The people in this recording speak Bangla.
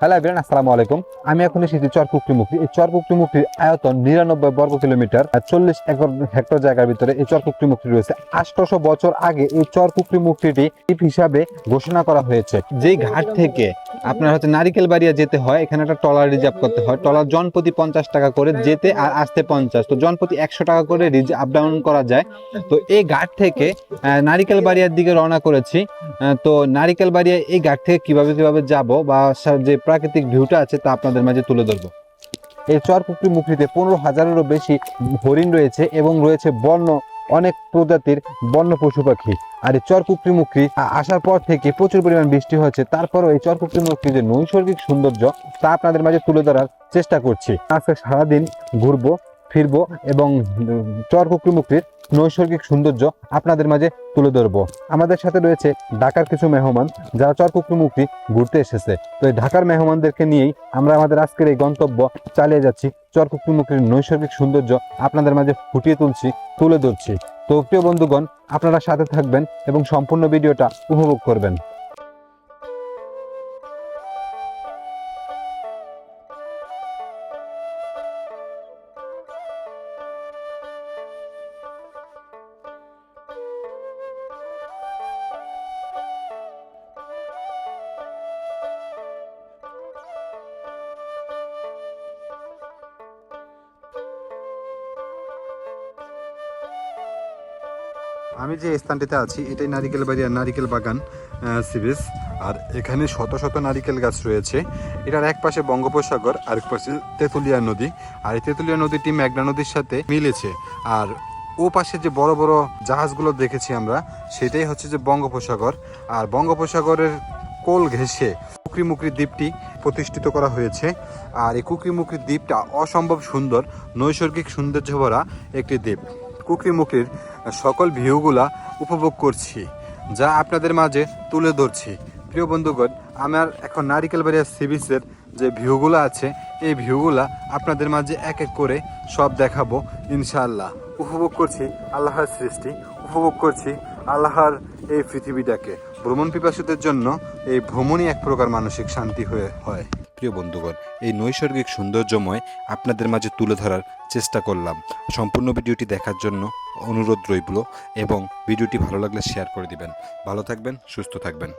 হ্যালো এভরিয়ান আসসালামু আলাইকুম। আমি এখন এসেছি চরকুকরি মুক্তি। এই চরকুকরি মুক্তির আয়তন নিরানব্বই বর্গ কিলোমিটার চল্লিশ একর হেক্টর জায়গার ভিতরে এই চরকুকরি মুক্তি রয়েছে। আঠারোশো বছর আগে এই চরকুকরি মুক্তিটি হিসাবে ঘোষণা করা হয়েছে। যে ঘাট থেকে আপনার হচ্ছে নারিকেল বাড়িয়া যেতে হয়, এখানে একটা টলার রিজার্ভ করতে হয়। টলার জনপ্রতি পঞ্চাশ টাকা করে যেতে আর আসতে পঞ্চাশ। তো জনপ্রতি একশো টাকা করে আপ ডাউন করা যায়। তো এই ঘাট থেকে নারিকেল বাড়িয়ার দিকে রওনা করেছি। তো নারিকেল বাড়িয়া এই ঘাট থেকে কীভাবে কীভাবে যাব বা যে প্রাকৃতিক ভিউটা আছে তা আপনাদের মাঝে তুলে ধরবো। এই চরপুকুরি মুখরিতে পনেরো হাজারেরও বেশি হরিণ রয়েছে এবং রয়েছে বন্য অনেক প্রজাতির বন্য পশু পাখি। আর এই চরকুকরিমুখী আসার পর থেকে প্রচুর পরিমাণ বৃষ্টি হয়েছে। তারপরও এই চরকুকরিমুখী যে নৈসর্গিক সৌন্দর্য, তা আপনাদের মাঝে তুলে ধরার চেষ্টা করছি। আজকে সারাদিন ঘুরবো ফিরবো এবং চরকুকরি মুখরির নৈসর্গিক সৌন্দর্য আপনাদের মাঝে তুলে ধরবো। আমাদের সাথে রয়েছে ঢাকার কিছু মেহমান যারা চরকুকরি মুক্তি ঘুরতে এসেছে। তো এই ঢাকার মেহমানদেরকে নিয়েই আমরা আমাদের আজকের এই গন্তব্য চালিয়ে যাচ্ছি। চরকুকরি মুক্তির নৈসর্গিক সৌন্দর্য আপনাদের মাঝে ফুটিয়ে তুলছি, তুলে ধরছি। তো প্রিয় বন্ধুগণ, আপনারা সাথে থাকবেন এবং সম্পূর্ণ ভিডিওটা উপভোগ করবেন। আমি যে স্থানটিতে আছি, এটাই নারিকেল বাড়িয়া নারিকেল বাগান সিবিস আর এখানে শত শত নারিকেল গাছ রয়েছে। এটার এক পাশে বঙ্গোপসাগর আর এক পাশে তেঁতুলিয়া নদী। আর এই তেঁতুলিয়া নদীটি মেঘনা নদীর সাথে মিলেছে। আর ও পাশে যে বড় বড় জাহাজগুলো দেখেছি আমরা, সেটাই হচ্ছে যে বঙ্গোপসাগর। আর বঙ্গোপসাগরের কোল ঘেঁষে কুকরিমুকরি দ্বীপটি প্রতিষ্ঠিত করা হয়েছে। আর এই কুকরিমুকরি দ্বীপটা অসম্ভব সুন্দর, নৈসর্গিক সৌন্দর্য ভরা একটি দ্বীপ। কুকরিমুকরির সকল ভিউগুলা উপভোগ করছি, যা আপনাদের মাঝে তুলে ধরছি। প্রিয় বন্ধুগণ, আমার এখন নারিকেল বাড়িয়া সি বিচের যে ভিউগুলো আছে, এই ভিউগুলা আপনাদের মাঝে এক এক করে সব দেখাবো, ইনশাআল্লাহ। উপভোগ করছি আল্লাহর সৃষ্টি, উপভোগ করছি আল্লাহর এই পৃথিবীটাকে। ভ্রমণ পিপাসুদের জন্য এই ভ্রমণই এক প্রকার মানসিক শান্তি হয়ে হয়। প্রিয় বন্ধুগণ, এই নৈসর্গিক সৌন্দর্যময় আপনাদের মাঝে তুলে ধরার চেষ্টা করলাম। সম্পূর্ণ ভিডিওটি দেখার জন্য অনুরোধ রইল এবং ভিডিওটি ভালো লাগলে শেয়ার করে দিবেন। ভালো থাকবেন, সুস্থ থাকবেন।